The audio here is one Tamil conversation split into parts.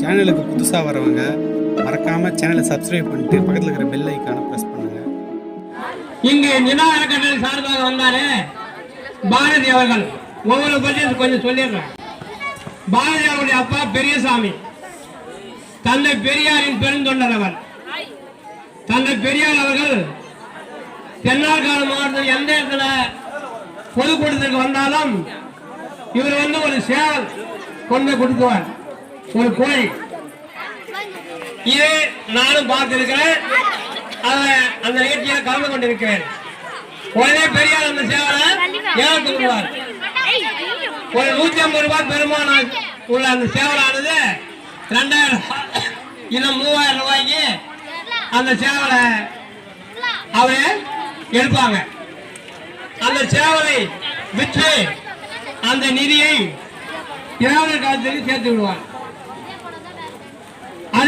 சேனலுக்கு புதுசாக வரவங்க மறக்காமல் சேனலை சப்ஸ்கிரைப் பண்ணிட்டு பக்கத்தில் இருக்கிற பெல் ஐக்கானை ப்ரெஸ் பண்ணுங்க. இங்கே நிலா அறக்கட்டளை சார்பாக வந்தாரு பாரதி அவர்கள் ஒவ்வொரு பற்றியும் கொஞ்சம் சொல்லிடுறேன். பாரதி அவருடைய அப்பா பெரியசாமி. தந்தை பெரியாரின் பெருந்தொண்டர் அவர். தந்தை பெரியார் அவர்கள் தென்னார்காடு மாவட்டத்தில் எந்த இடத்துல பொதுக்கூட்டத்திற்கு வந்தாலும் இவர் வந்து ஒரு சேவல் கொண்டு கொடுக்குவார் ஒரு கோழி. இது நானும் பார்த்திருக்கிறேன். அந்த நிகழ்ச்சியில கலந்து கொண்டிருக்கிறேன். உடனே பெரியார் அந்த சேவலை ஏலத்து ஒரு நூத்தி ஐம்பது ரூபாய் பெருமான உள்ள அந்த சேவலானது ரெண்டாயிரம் ரூபாய், இன்னும் மூவாயிரம் ரூபாய்க்கு அந்த சேவலை அவர் எடுப்பாங்க. அந்த சேவலை விற்று அந்த நிதியை இரவு காலத்துக்கு சேர்த்து விடுவாங்க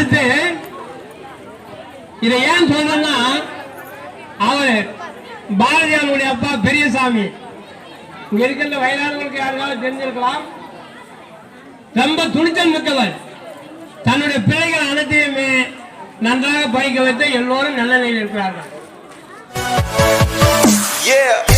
அடுத்து இதை ஏன் சொல்றேன்னா அவர் பாரதியாருடைய அப்பா பெரியசாமி. இங்க இருக்கிற வயதானவர்களுக்கு யாருக்காவது தெரிஞ்சிருக்கலாம். ரொம்ப துணிச்சல் மிக்கவர். தன்னுடைய பிள்ளைகள் அனைத்தையுமே நன்றாக படிக்க வைத்து எல்லோரும் நல்ல நிலையில் இருக்கிறார்கள். Yeah.